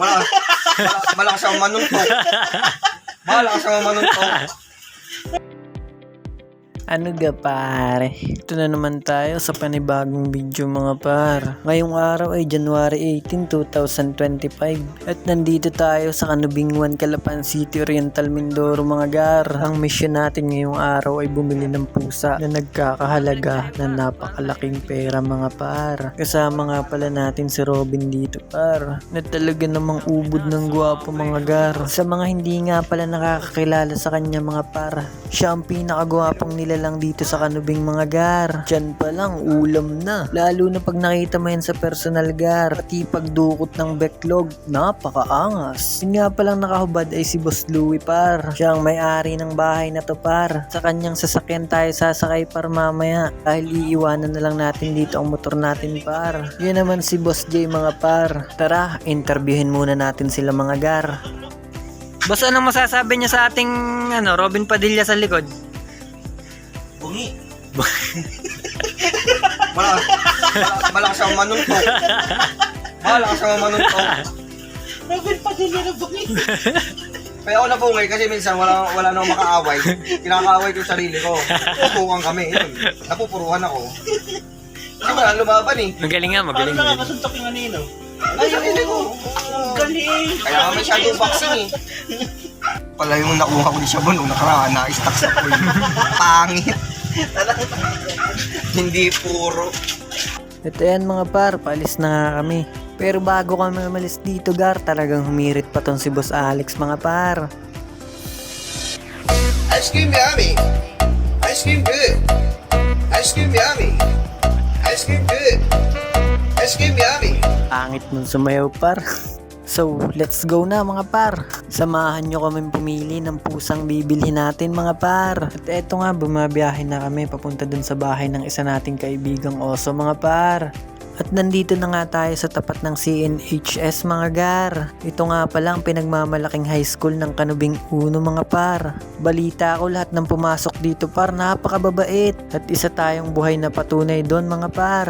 Malakas, malakas, ang manuntok. Malakas ang manuntok. Ano ga pare? Ito na naman tayo sa panibagong video mga par. Ngayong araw ay January 18, 2025 at nandito tayo sa Kanubing 1, Calapan City, Oriental Mindoro mga gar. Ang mission natin ngayong araw ay bumili ng pusa na nagkakahalaga na napakalaking pera mga par. Kasama nga pala natin si Robin dito par na talaga namang ubod ng gwapo mga gar. Sa mga hindi nga pala nakakakilala sa kanya mga par, siya ang pinakagwapong nilalang dito sa kanubing mga gar. Diyan pa lang, ulam na. Lalo na pag nakita mo yan sa personal gar. Pati pagdukot ng backlog, napakaangas. Yun nga palang nakahubad ay si Boss Louie par. Siya ang may-ari ng bahay na to par. Sa kanyang sasakyan tayo sasakay par mamaya. Dahil iiwanan na lang natin dito ang motor natin par. Yun naman si Boss J mga par. Tara, interviewin muna natin sila mga gar. Boss, anong masasabi niya sa ating ano, Robin Padilla sa likod? Bungi. malakas, malakas, malakas ang manuntok. Malakas ang manuntok. Robin Padilla na bungi. Kaya ako nabungay kasi minsan wala wala nang makaaway. Kinakaaway ko yung sarili ko. Pupukan kami. Yun. Napupuruhan ako. Hindi ba lumaban eh. Magaling nga, magaling. magaling. nakakasuntok yung anino? Ay, sarili ko. Galing. Kaya may shadow boxing eh. Pala yung nakuha ko ni Shabon nung nakaraan, na-stuck sa pool. Pangit. Hindi puro. Ito yan mga par, paalis na nga kami. Pero bago kami umalis dito gar, talagang humirit pa ton si Boss Alex mga par. Ice cream yummy. Ice cream good. Ice cream yummy. Ice cream good. Ice cream yummy. Pangit nun sumayaw par. So, let's go na mga par. Samahan nyo kami pumili ng pusang bibilhin natin mga par. At eto nga, bumabiyahe na kami papunta dun sa bahay ng isa nating kaibigang oso mga par. At nandito na nga tayo sa tapat ng CNHS mga gar. Ito nga pala ang pinagmamalaking high school ng Kanubing Uno mga par. Balita ko lahat ng pumasok dito par napakababait. At isa tayong buhay na patunay doon mga par.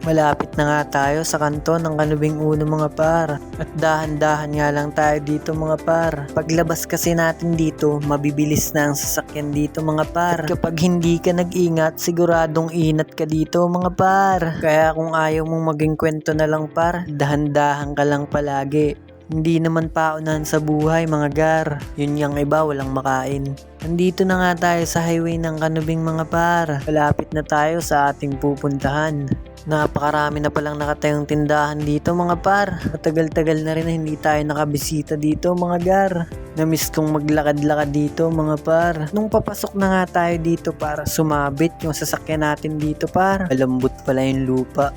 Malapit na nga tayo sa kanto ng kanubing uno mga par. At dahan-dahan nga lang tayo dito mga par. Paglabas kasi natin dito, mabibilis na ang sasakyan dito mga par. At kapag hindi ka nag-ingat, siguradong inat ka dito mga par. Kaya kung ayaw mong maging kwento na lang par, dahan-dahan ka lang palagi. Hindi naman paunahan sa buhay mga gar. Yun yung iba walang makain. Nandito na nga tayo sa highway ng Kanubing mga par. Malapit na tayo sa ating pupuntahan. Napakarami na palang nakatayong tindahan dito mga par. Matagal-tagal na rin na hindi tayo nakabisita dito mga gar. Namiss kong maglakad-lakad dito mga par. Nung papasok na nga tayo dito para sumabit yung sasakyan natin dito par. Malambot pala yung lupa.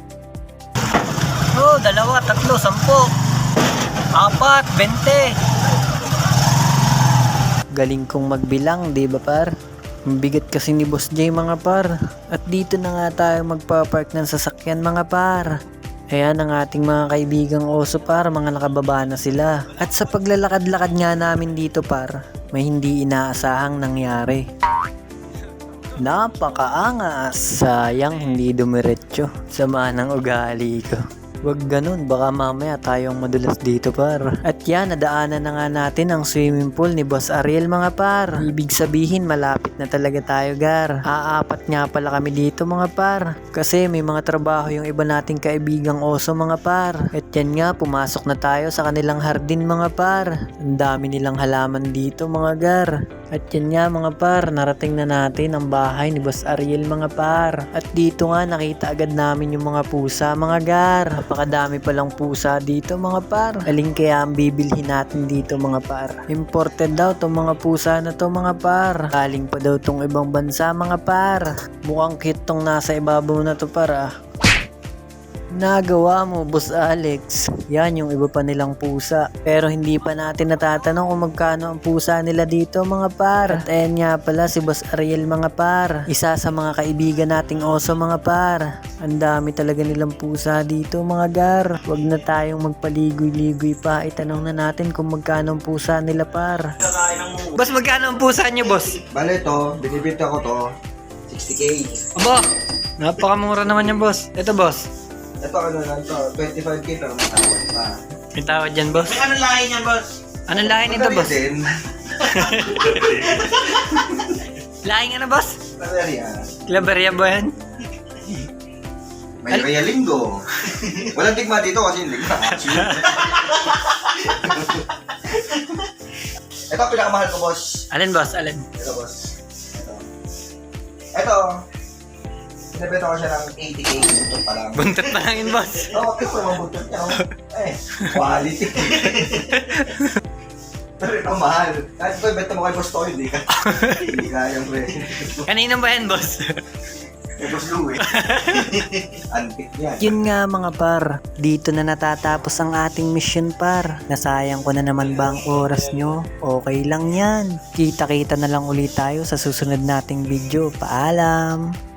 Oh, dalawa, tatlo, sampo. Apat, bente. Galing kong magbilang, di ba par? Ang bigat kasi ni Boss J mga par. At dito na nga tayo magpapark ng sasakyan mga par. Ayan ang ating mga kaibigang oso par, mga nakababa na sila. At sa paglalakad-lakad nga namin dito par, may hindi inaasahang nangyari. Napakaangas! Sayang hindi dumiretso. Sama ng ugali ko. Wag ganun, baka mamaya tayong madulas dito par. At yan, nadaanan na nga natin ang swimming pool ni Boss Ariel mga par. Ibig sabihin, malapit na talaga tayo gar. Aapat nga pala kami dito mga par. Kasi may mga trabaho yung iba nating kaibigang oso mga par. At yan nga, pumasok na tayo sa kanilang hardin mga par. Ang dami nilang halaman dito mga gar. At yan nga mga par, narating na natin ang bahay ni Boss Ariel mga par. At dito nga nakita agad namin yung mga pusa mga gar. Napakadami palang pusa dito mga par. Aling kaya ang bibilhin natin dito mga par. Imported daw tong mga pusa na to mga par. Galing pa daw tong ibang bansa mga par. Mukhang cute tong nasa ibabaw na to par ah. Nagawa mo, Boss Alex. Yan yung iba pa nilang pusa. Pero hindi pa natin natatanong kung magkano ang pusa nila dito mga par. At ayan nga pala si Boss Ariel mga par. Isa sa mga kaibigan nating oso mga par. Ang dami talaga nilang pusa dito mga gar. Huwag na tayong magpaligoy-ligoy pa. Itanong na natin kung magkano ang pusa nila par. Boss, magkano ang pusa niyo, boss? Bale to, binibita ko to, 60k. Aba, napakamura naman yan, boss. Ito, boss. Ito ano lang to, 25k pero matawad pa. May tawad dyan, boss. Anong lahi niyan, boss? Anong lahi nito, boss? din. Lahi nga na, boss. Yan. Claveria ba yan? May Rhea Linggo. Walang digma dito kasi hindi digma. Ito ang pinakamahal ko, boss. Alin, boss? Alin? Ito, boss. Ito. Ito. Sinabenta ko siya ng 80k buntot pa lang. Buntot pa lang yun, boss. Oo, oh, kasi naman buntot niya. oh. Eh, quality. Pero ito mahal. Kahit ito, benta mo kay Boss Toy, hindi ka. Hindi kaya yung presyo. Kanino ba yan, boss? Boss Lou eh. Antik yan. Yun nga mga par, dito na natatapos ang ating mission par. Nasayang ko na naman ba ang oras nyo? Okay lang yan. Kita-kita na lang ulit tayo sa susunod nating video. Paalam!